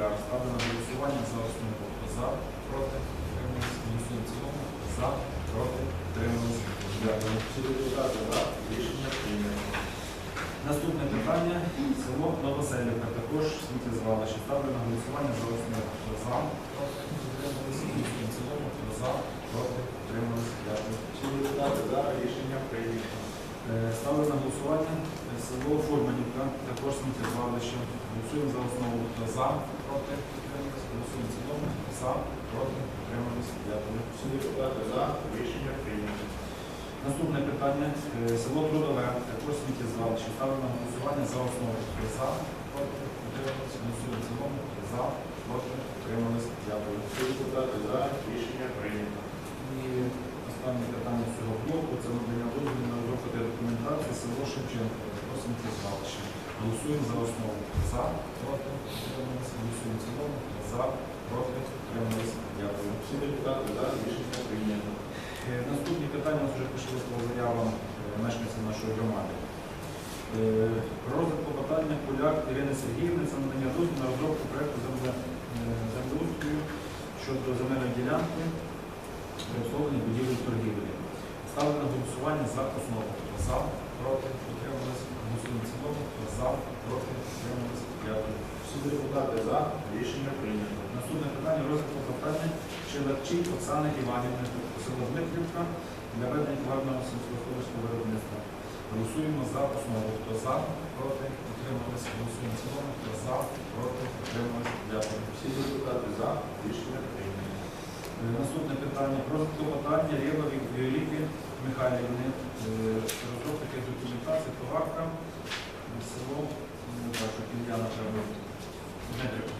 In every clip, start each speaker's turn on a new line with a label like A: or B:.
A: Кіліар. Ставлю на голосування за основу. За, проти, утримались. Голосуємо в цілому. За, проти, утримались. Дякую.
B: Всі депутати за. Рішення прийнято.
A: Наступне питання. Село Новоселівка. Також сміттєзвалище. Ставлю на голосування за основу. За, проти, утримались. Голосуємо цілому. За, проти, утримались. Дякую.
B: Всі депутати за. Рішення прийнято.
A: Е, Ставлю на голосування село Фурманівка, також сміттєзвалище. Голосуємо за основу. Хто за, проти, утримались. Голосуємо в цілому. За, проти, утримались. Дякую.
B: Всі депутати за. Рішення прийнято.
A: Наступне питання. Е, Село Трудове, також сміттєзвалище. Ставлю на голосування за основу. Хто за, проти, утримались. Голосуємо в цілому. Хто за, проти, утримались. Дякую.
B: Всі депутати за. Рішення прийнято.
A: І останнє питання цього блоку це надання дозволу на розробку документації село Шевченко, також. Голосуємо за основу. За, проти, утримались. Голосуємо в цілому. За, проти, утримались. Дякую.
B: Всі депутати за. Рішення прийнято.
A: Е, Наступні питання у нас вже пішли по заявам е, мешканців нашої громади. Е, Про розгляд клопотання поляк Ірини Сергіївни це надання дозволу на розробку проєкту земле- е, землеустрою щодо земельної ділянки при обслуговуванні будівель торгівлі. Ставлю на голосування за основу. За, проти, утримались. Голосуємо в цілому. Хто За, проти, утримались. Дякую.
B: Всі депутати за. Рішення прийнято.
A: Наступне питання розвитку питання Челакчій Оксани Іванівни, село Дмитрівка, для ведення товарного сільськогосподарського виробництва. Голосуємо за основу. Хто за, проти, утримались. Голосуємо в цілому. Хто за, проти, утримались. Дякую.
B: Всі депутати за. Рішення прийнято.
A: Е, Наступне питання про клопотання Рєва Віоліки Михайлівни. Е, Розробка таких документацій, е, село, що Ілля, напевно, Дмитрівка.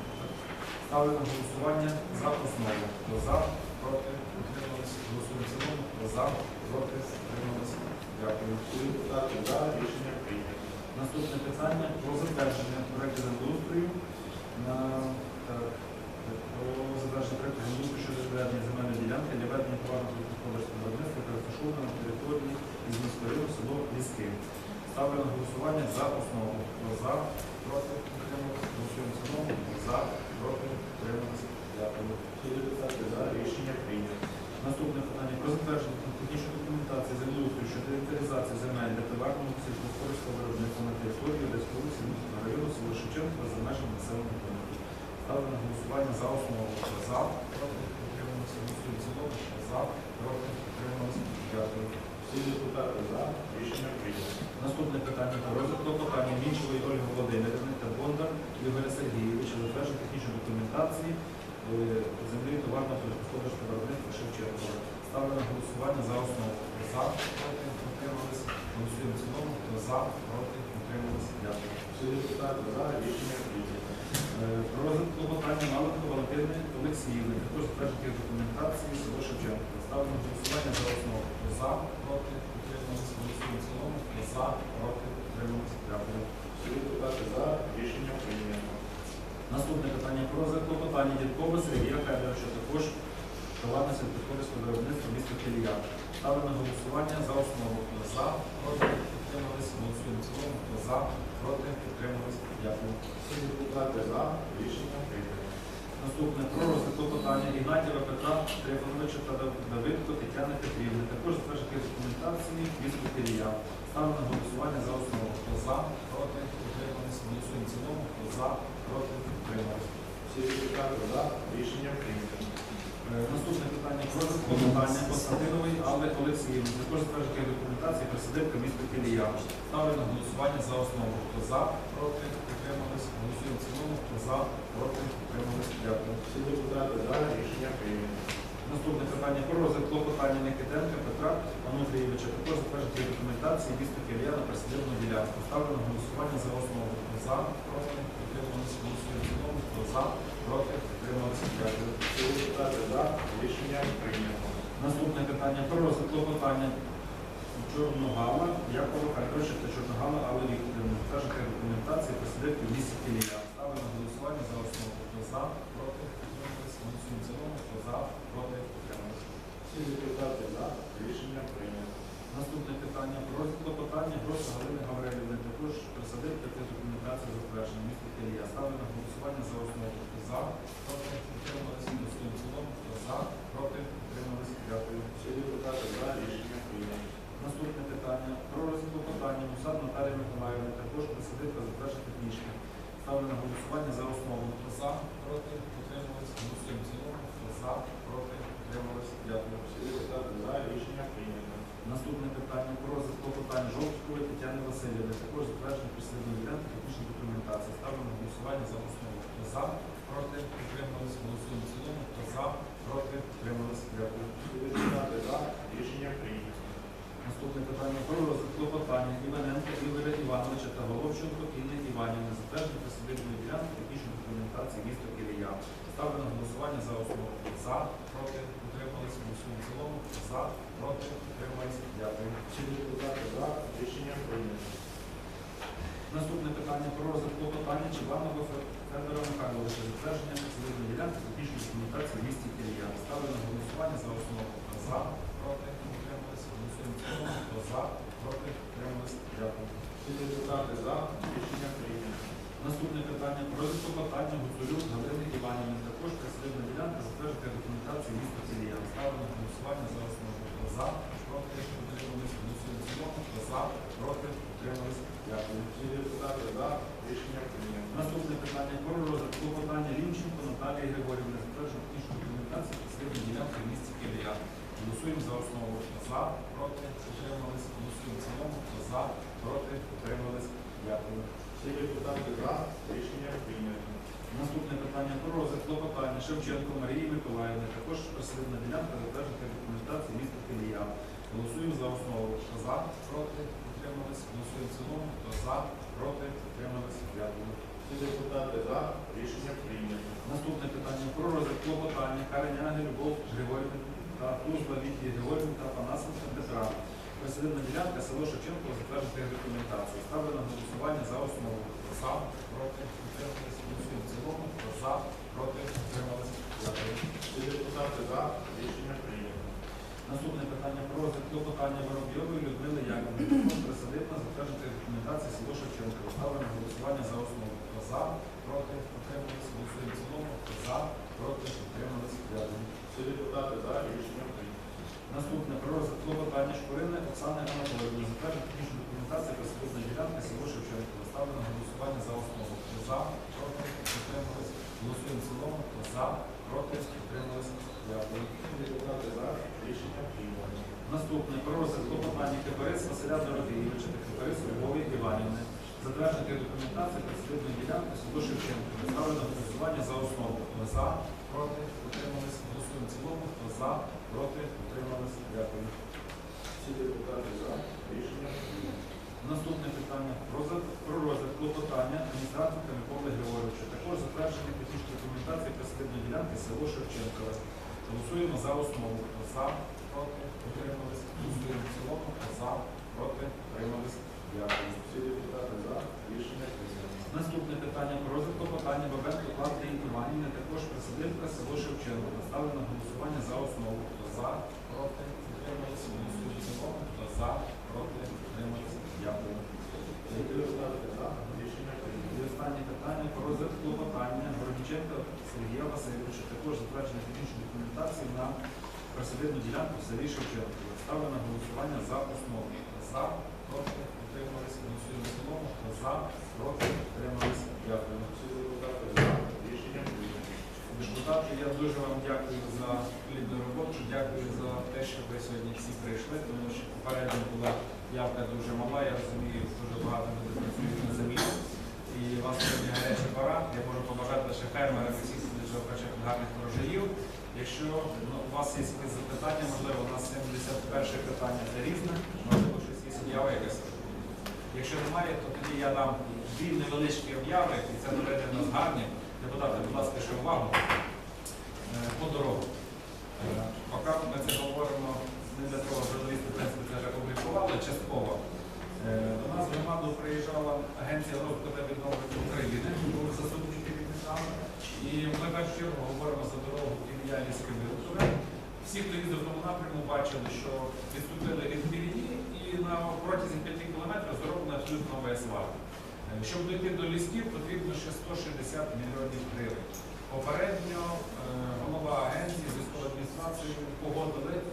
A: Ставлю на голосування за основу. Хто за, проти, утримались. Голосуємо в цілому. Хто за, проти, утримались. Дякую.
B: Депутати за. Рішення прийнято.
A: Наступне питання про затвердження проекту землеустрою на про затвердження проекту землеустрою щодо відведення земельної ділянки для ведення товарного господарського виробництва, на території із міського району село Ліски. Ставлю на голосування за основу. Хто за, проти, утримались. Голосуємо в. За, проти, утримались. Дякую.
B: Депутати за. Рішення прийнято.
A: Наступне питання про затвердження технічної документації землеустрою щодо інвентаризації земель для товарного сільськогосподарського виробництва на території Одеської області району село Шевченко за межами населеного пункту. Ставлю на голосування за основу. За, проти, утрималися. Голосуємо За, проти, утрималися. Дякую.
B: Всі депутати за. Рішення прийнято.
A: Наступне питання на розвитку питання Мінчевої Ольги Володимирівни та Бондар Ігоря Сергійовича затвердження технічної документації е, землі товарного господарського виробництва Шевченко. Ставлю на голосування за основу. Хто За, проти, утримались. Голосуємо в цілому. Хто за, проти, утримались. Дякую.
B: Всі депутати за. Рішення прийнято.
A: Е, Про розвиток клопотання Маленко Валентини Олексіївни. Також затвердження документації село Шевченко. Ставлю на голосування за основу. Хто за, проти, утримались. Голосуємо в цілому. Хто за, проти, утримались. Дякую.
B: Всі депутати за. Рішення прийнято.
A: Наступне питання про заклопотання Дідкова Сергія Федоровича, також товарне сільськогосподарського виробництва міста Кілія. Ставлю на голосування за основу. Хто за, проти, підтримались. Голосуємо в цілому. Хто за, проти, підтримались. Дякую.
B: Всі депутати за. Рішення прийнято.
A: Наступне про заклопотання Ігнатєва Петра Трифоновича та Давидко Тетяни Петрівни. Також затвердження документації міста Кілія. Ставлю на голосування за основу. Хто за, проти, підтримались. Голосуємо в цілому. Хто за, проти, підтримались.
B: Всі депутати за. Рішення прийнято.
A: Е, Наступне питання про клопотання Константинової Алли Олексіївни. Також затвердження документації присадибка міста Кілія. Ставлю на голосування за основу. Хто за, проти, утримались. Голосуємо в цілому. Хто за, проти, утримались. Дякую.
B: Всі депутати за. Рішення прийнято.
A: Наступне питання про розгляд клопотання Никитенка Петра Ануфрійовича. Також затвердження документації міста Кілія на присадибну ділянку. Ставлю на голосування за основу. За, проти, підтримались. Голосуємо цілому. Хто за, проти, підтримались. Дякую.
B: Всі депутати за. Рішення прийнято.
A: Наступне питання про розгляд клопотання Чорногала Якова Федоровича та Чорногала Алли Вікторівни. Затвердження документації присадибки в місті Кілія. Ставлю голосування за основу. Хто за, проти, підтримались. Голосуємо цілому. Хто за, проти.
B: Всі депутати за. Рішення прийнято.
A: Наступне питання про клопотання Гроса Галини Гаврилівни. також присадибка та документація затверджена. Місто Кілія. Ставлю на голосування за основу. За, проти, утримались, голосуємо в цілому. Хто за, проти, утримались. Дякую.
B: Всі депутати за. Рішення прийнято.
A: Наступне питання. Про розвиток питання Мусад Наталії Миколаївни. Також присадибка затверджена технічна. Ставлю на голосування за основу. Хто за, проти, голосуємо в цілому. Хто за, проти, Наступне питання про розвиток питання Жовткової Тетяни Васильівни. Також затвердження присадибної ділянки технічної документації. Ставлю на голосування за основу. Хто за, проти, утримались, голосуємо в цілому. Хто за, проти, утримались. Дякую.
B: За. Рішення прийнято.
A: Наступне питання про розвиток питання Іваненка Ігоря Івановича та Головченко Інни Іванівни. Затвердження присадибної ділянки технічної документації міста Кілія. Ставлю на голосування за основу. За, проти, голосуємо в цілому. За, проти, утримались. Дякую.
B: Всі депутати за. Рішення прийнято.
A: Наступне питання про розвиток питання Чебанова Федора Михайловича. Затвердження присадибної ділянки технічної документації в місті Кілія. Ставлю на голосування за основу. За, проти, утримались, голосуємо в цілому. Хто за, проти, утримались. Дякую.
B: Всі депутати за. Рішення прийнято.
A: Наступне питання про розвиток питання Гуцулюк Галини Іванівни. Також присадибна ділянка затвердження документації міста Кілія. Ставлю на голосування за основу. Хто за, проти, утримались, голосуємо цілому. Хто за, проти, утримались. Дякую.
B: Всі депутати за. Рішення прийнято.
A: Наступне питання про розвитку питання Лінченко Наталії Григорівни. Затвердження технічної документації присадибної ділянки в місті Кілія. Голосуємо за основу. Хто за, проти, утримались, голосуємо цілому. Хто за, проти, утримались. Дякую.
B: Всі депутати за. Рішення прийнято.
A: Наступне питання про розгляд клопотання Шевченко Марії Миколаївни. Також присадибна ділянка затвердження документації міста Кілія. Голосуємо за основу. Хто за, проти, утримались. Голосуємо в цілому. Хто за, проти, утримались. Дякую.
B: Всі депутати за. Рішення прийнято.
A: Наступне питання про розгляд клопотання Кареняги Любов Григорівни та Тузла Лідії Григорівни та Панасенка Петра. Присадибна ділянка село Шевченко затвердження документації. Ставлю голосування за основу. За, проти, утримались. Голосуємо в цілому. За, проти, утримались.
B: Всі депутати за. Рішення прийнято.
A: Наступне питання про розгляд клопотання Воробйової Людмили. Також присадибна затвердження документації село Шевченко. Ставлю на голосування за основу. Хто за, проти, утримались. Голосуємо в цілому. Хто за, проти, утримались. Дякую.
B: Всі депутати за. Рішення прийнято.
A: Наступне про розгляд клопотання Шкурини Оксани Анатоліївни. Затвердження технічної документації присадибна ділянка село Шевченко. Ставлю на голосування за основу. Хто за, проти, утримались. Голосуємо в цілому. Хто за, проти, утримались. Дякую.
B: Всі депутати за. Рішення прийнято.
A: Наступне про розгляд клопотання КПРС Василя Дорофійовича та КПРС Любові Іванівни. Затвердження документації присадибної ділянки село Шевченко. Ставлю на голосування за основу. Хто за, проти, утримались. Голосуємо цілому. Хто за, проти, утримались. Дякую.
B: Всі депутати за. Рішення.
A: Наступне питання про розгляд, клопотання адміністратора Миколи Григоровича. Також затвердження технічної документації присадибної ділянки село Шевченкове. Голосуємо за основу. Хто за, проти, утримались. Голосуємо цілому. Хто за, проти, утримались. Дякую.
B: Всі депутати за. Рішення прийнято.
A: Наступне питання про розгляд клопотання Бабенко Клавдії Іванівни. Також присадибка село Шевченко. Поставлено на голосування за основу. Хто за, проти, утримались. Голосуємо. Хто за, проти, утримались. Дякую.
B: Всі депутати за. Рішення
A: І останнє питання про розгляд клопотання Городниченка Сергія Васильовича, також затвердження технічної документації на присадибну ділянку в селі Шевченко. Ставлю на голосування за основу. За, проти, утримались, голосуємо в цілому. Хто За, проти, утримались. Дякую.
B: Депутати за. Рішення.
A: Депутати, я дуже вам дякую за плідну роботу. Дякую за те, що ви сьогодні всі прийшли, тому що попередньо була явка дуже мала. Я розумію, дуже багато людей працюють на землі. І вас сьогодні гаряча пора. Я можу побажати лише фермерам і всіх хоча гарних врожаїв. Якщо ну, у вас є якісь запитання, можливо, у нас 71 питання це різне, об'ява якась. Якщо немає, то тоді я дам дві невеличкі обяви, і це доведе в нас гарні. Депутати, будь ласка, ще увагу Е, по дорогу. Е, Поки ми це говоримо, не для того журналісти в принципі це вже опублікували частково. Е, До нас в громаду приїжджала Агенція розвитку та відновлення України, були заступники керівниками. І ми в першу чергу говоримо за дорогу ім'я Ліської. Всі, хто їздив в тому напрямку, бачили, що відступили від Пірії і на протязі 5 кілометрів зроблено абсолютно новий асфальт. Е, Щоб дойти до лісків, потрібно ще 160 мільйонів гривень. Попередньо е, голова агенції військової адміністрації погодили. Е,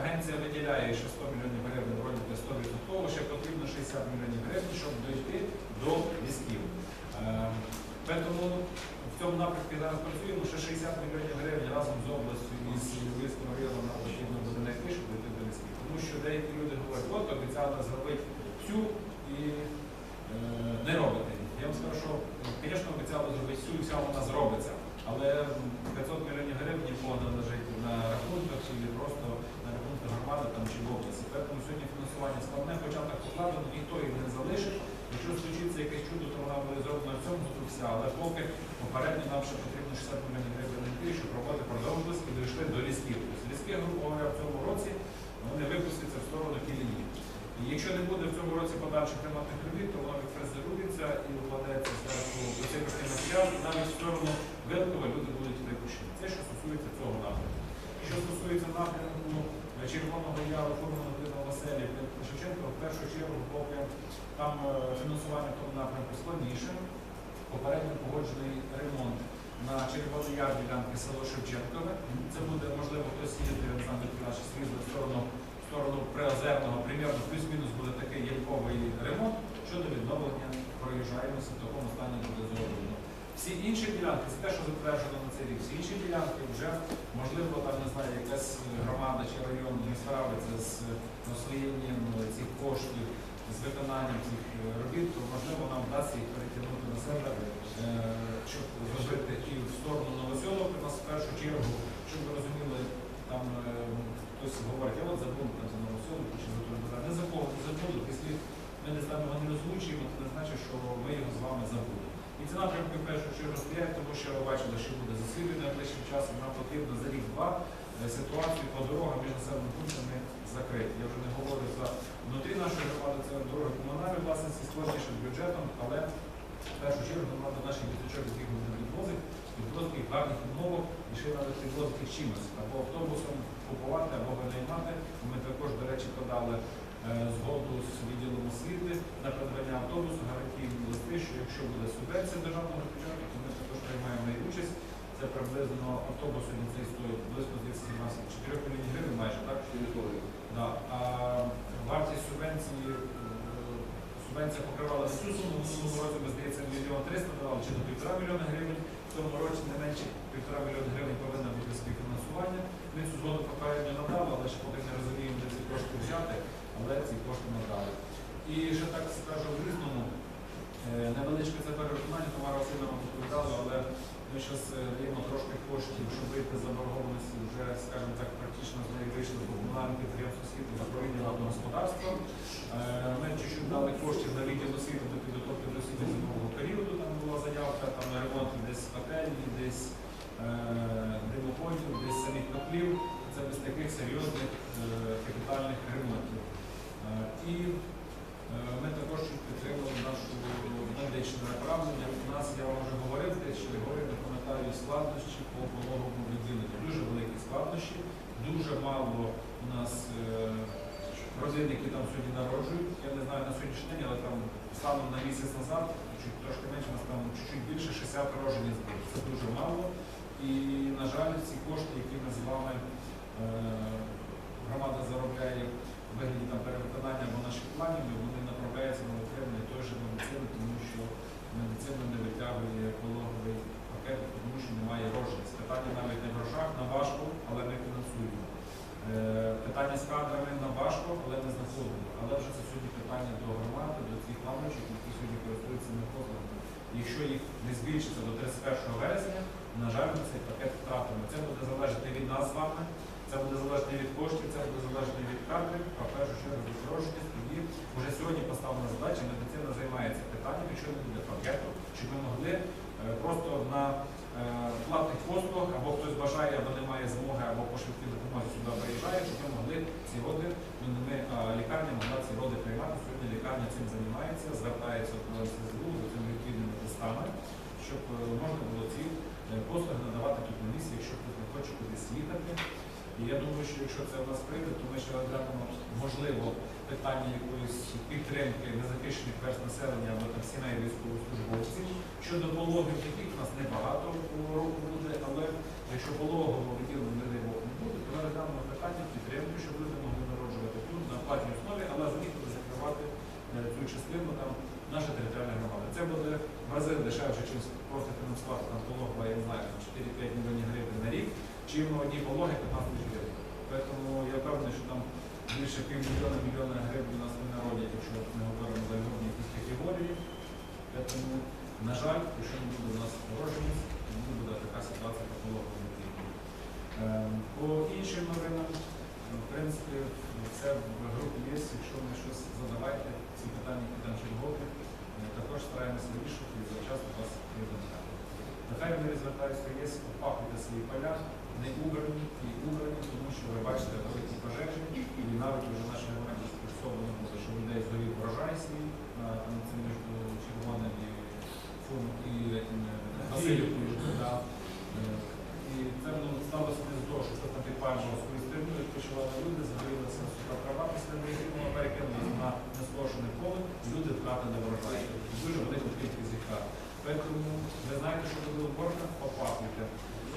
A: Агенція виділяє ще 100 мільйонів гривень, вроді би 100%, ще потрібно 60 мільйонів гривень, щоб дойти до лісків. Тому в цьому напрямку зараз працюємо, ще 60 мільйонів гривень разом з областю і з Львівським районом нам потрібно буде знайти, щоб дойти. Тому що деякі люди говорять, от обіцяли зробити всю і е, не робите. Я вам скажу, що, звісно, обіцяли зробити всю, і вся вона зробиться. Але 500 мільйонів гривень нікого не лежить на рахунках чи просто на рахунках громади там, чи в області. Тому сьогодні фінансування складне, хоча так покладено, ніхто їх не залишить. Якщо случиться якесь чудо, то вона буде зроблена в цьому году вся. Але поки попередньо нам ще потрібно 60 мільйонів гривень щоб роботи продовжились і дійшли до лісків. Ліски, грубо говоря, в цьому році вони випустяться в сторону кілії. І якщо не буде в цьому році подальших ремонтних робіт, то воно відфрезерується і викладається зверху посипочний матеріал, і навіть в сторону Вилкова люди будуть випущені. Це що стосується цього напрямку. Що стосується напрямку е, Червоного Яру, Фурмана, Пина Василів, Шевченка, в першу чергу, поки там е, фінансування в тому напрямку складніше. Попередньо погоджений на Червоний Яр ділянки село Шевченкове. Це буде, можливо, хтось їде, знаю, наші сліди в сторону, в сторону Приозерного, примірно плюс-мінус буде такий ямковий ремонт щодо відновлення проїжджаємості, в такому стані буде зроблено. Всі інші ділянки, це те, що затверджено на цей рік, всі інші ділянки вже, можливо, там, не знаю, якась громада чи район не справиться з освоєнням цих коштів, з виконанням цих е, робіт, то можливо нам вдасться їх перетягнути на себе, е, щоб зробити і в сторону Новоселок, у нас в першу чергу, щоб ви розуміли, там е, хтось говорить, я от забув там за Новоселок чи за Турбозар. Не за кого не забули, якщо ми не там його не озвучуємо, це не значить, що ми його з вами забули. І ці напрямки в першу чергу стоять, тому що ви бачили, що буде засилення найближчим часом. Нам потрібно за рік-два ситуацію по дорогам між населеними пунктами закрити. Я вже не говорю за внутрі нашої громади, це дороги комунальної власності з бюджетом, але в першу чергу громада наших діточок, яких відвозить, відвозити їх в гарних умовах і ще навіть відвозити їх чимось, або автобусом купувати, або винаймати. Ми також, до речі, подали е, згоду з відділом освіти на придбання автобусу, гарантійні листи, що якщо буде субвенція державного бюджету, то ми також приймаємо в неї участь. Це приблизно автобус цей стоїть близько 224 мільйонів гривень майже, так? Да. А вартість субвенції, е, субвенція покривала всю суму, в цьому році, ми здається, мільйон триста давали, чи до півтора мільйона гривень. В цьому році не менше півтора мільйона гривень повинно бути співфінансування. Ми цю згоду попередньо надали, але ще поки не розуміємо, де ці кошти взяти, але ці кошти надали. І ще так скажу в різному, е, невеличке це переконання, Тамара Васильівна вам доповідала, але ми зараз даємо трошки коштів, щоб вийти заборгованості, вже, скажімо так, практично з неї вийшли до комунальних підприємств освіти за проведення водного господарства. Е, Ми чуть-чуть дали коштів на відділ освіти до підготовки до освіти зимового періоду. Там була заявка там, на ремонт десь котельні, десь е, димоходів, десь самих котлів. Це без таких серйозних е, капітальних ремонтів. Е, е, ми також підтримали нашу медичне направлення. У нас, я вам вже говорив, десь що говорив, не пам'ятаю, складнощі по пологовому відділенню. Дуже великі складнощі, дуже мало у нас е, родин, які там сьогодні народжують. Я не знаю на сьогоднішній день, але там станом на місяць назад, чуть трошки менше, у нас там чуть-чуть більше 60 народжень збір. Це дуже мало. І, на жаль, ці кошти, які ми з вами е, громада заробляє вигляді там перевиконання або наших планів, вони направляються на отримання той же медицини, тому що медицина не витягує пологовий пакет, тому що немає рожниць. Питання навіть не в грошах, на важко, але ми фінансуємо. Е, Питання з кадрами на важко, але не знаходимо. Але вже це сьогодні питання до громади, до цих лавочок, які сьогодні користуються послугами. Якщо їх не збільшиться до 31 вересня, на жаль, ми цей пакет втратимо. Це буде залежати від нас з вами, це буде залежати від коштів, це буде залежати від кадрів, а в першу чергу від порожніх. Тоді вже сьогодні поставлена задача, медицина займається питанням, якщо не буде пакету, щоб ми могли е, просто на е, платних послугах, або хтось бажає, або не має змоги, або по швидкій допомозі сюди виїжджає, щоб ми могли ці роди, ну, ми, лікарня могла ці роди приймати. Сьогодні лікарня цим займається, звертається до СЗУ за цими відповідними листами, щоб е, можна було ці послуги надавати тут на місці, якщо хтось не хоче кудись їхати. І я думаю, що якщо це в нас прийде, то ми ще розглянемо, можливо, питання якоїсь підтримки незахищених верст населення або там сімей військовослужбовців. Щодо пологів, таких у нас небагато року буде, але якщо пологового відділення, не дай Бог, не буде, то ми розглянемо питання підтримки, щоб люди могли народжувати тут на платній основі, але з закривати е, цю частину там наша територіальна громада. Це буде в рази дешевше, ніж просто фінансувати там пологова, я не знаю, 4-5 мільйонів гривень на рік, чим на одній пологи 15 тисяч гривень. Тому я впевнений, що там більше півмільйона мільйона гривень у нас не народять, якщо ми говоримо за жодні якісь категорії. Тому, на жаль, якщо не буде у нас народженість, то буде така ситуація по пологовому відділенні. Ем, По іншим новинам, ну, в принципі, це в групі є. Якщо ви щось задавайте, ці питання, там чергові, також стараємося вирішувати і завчасно вас повідомляти. Нехай вони звертаються, є опахуйте свої поля, не убрані і убрані, тому що ви бачите великі пожежі, і навіть вже наші громаді було, що людей згорів врожай свій це між червоним і фон і этим, е, да. Е, І це ну, сталося не з того, що хтось там підпалював свою стрільну, відпочивали люди, загорілася суха трава після вигрівного, перекинулися на нескошене поле, і люди втратили врожай. Дуже велику кількість гектар. Тому ви знаєте, що коли уборка, опахуйте.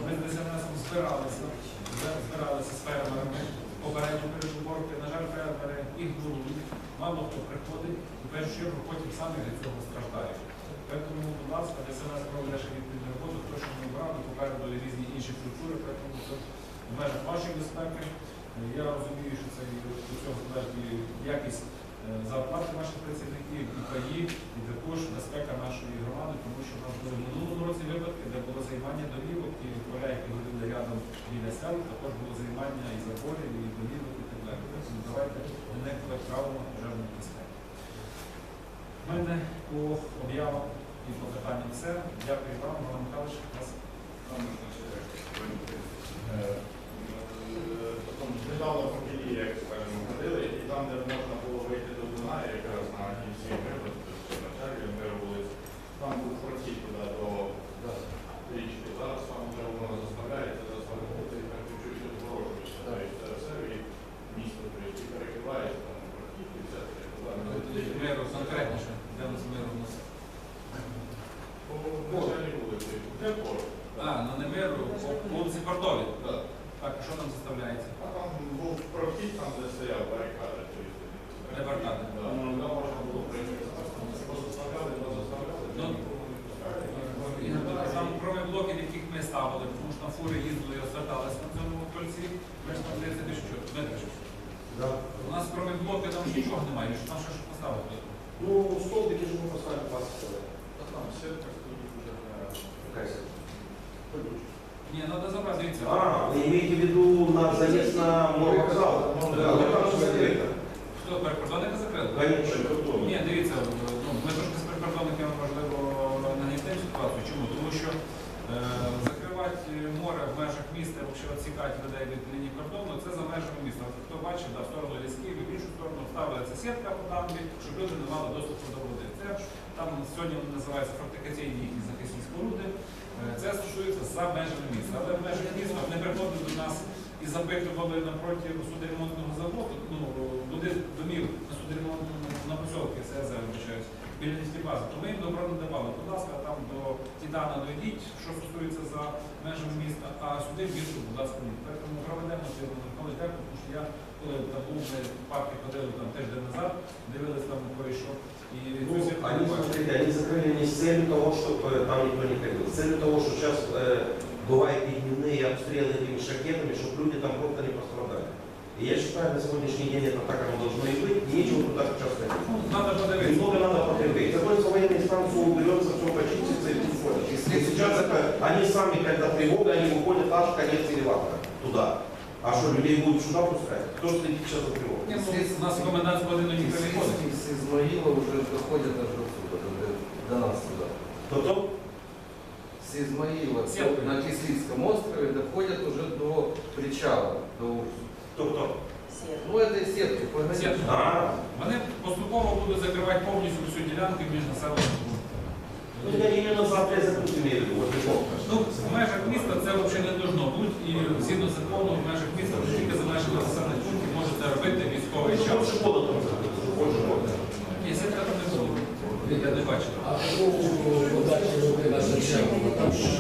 A: Ми з ДСНСом збиралися, збиралися з фермерами попередньо перед уборкою. На жаль, фермери ігнорують, мало хто приходить, і першу чергу потім самі від цього страждають. Тому, будь ласка, ДСНС проведе ще відповідну роботу, хто що не брав, попереду різні інші структури, тому це в межах вашої безпеки. Я розумію, що це від цього залежить якість зарплати наших працівників, і паї, і також безпека нашої громади, тому що в нас були в минулому році випадки, де було займання домівок, і поля, які горіли рядом біля сел, також було займання і заборів, і домівок, і так далі. Тому давайте не нехтувати правилам пожежної безпеки. У мене по об'явам і по питанням все. Дякую вам, Іван Михайлович, вас.
B: Там, значить, е, е, потім Недавно по Києві, як скажемо, ходили, і там, де можна було вийти до Дуная, якраз на кінці миру, тобто на чарі миру вулиць, там був прохід туди до річки. Зараз там вже воно заставляється, заставляється, і так чуть-чуть відгорожується. Тобто це все і місто тобто, і перекривається, там прохід, і все таке. туди.
A: Миру конкретніше, де у нас миру у нас.
B: По начальній вулиці, де порт?
A: А, ну не миру, по вулиці Кордові.
B: Так.
A: Так, а що там заставляється?
B: А там був прохід, там, де стояв барикада.
A: Де барикади?
B: Сітка
A: по дамбі, щоб люди не мали доступу до води. Це там сьогодні вони називаються фортифікаційні їхні захисні споруди. Е, Це стосується за межами міста. Але в межах міста не приходить до нас і запитували напроти судоремонтного заводу, ну, буде домів на судоремонтному на посілки, це я вибачаюсь, біля нефтебази, то ми їм добро не давали. Будь ласка, там до Титана дойдіть, що стосується за межами міста, а сюди більше, будь ласка, ні. Тому проведемо цю комітету, тому що я, коли там був ми в парки ходили там тиждень назад, дивились там кое-що. І
C: Ну,
A: цю сітку
C: они,
A: бачили.
C: смотрите, они закрыли не с целью того, чтобы там никто не ходил, с целью того, что сейчас э, бывают и дневные обстрелы этими шахетами, чтобы люди там просто не пострадали. И я считаю, на сегодняшний день это так оно должно и быть, и нечего туда сейчас ходить.
A: Ну, Надо подивитися.
C: Немного надо потребить. они сами, когда тревога, они выходят аж в конец элеватора, туда. А что, людей будут сюда пускать? Кто следит сейчас за тревогой?
A: Ні, ну, У нас комендантську годину ніхто не ходить.
D: Из Измаила уже доходят аж отсюда, до, до нас сюда.
C: Кто-то?
D: С Измаила
A: Сетка.
D: на Кислицком острове доходят уже до причала, до Урсу.
C: Кто-кто?
D: Ну, это сетки, погоди.
A: Сетки.
C: А,
A: Вони поступово будуть закривати повністю всю ділянку між населеними пунктами.
C: Ну, в
A: межах міста це взагалі не должно бути. І згідно закону, в межах міста тільки за межами населених пунктів може це робити військовий час.
C: Ні, це так не
D: було. Я не бачив.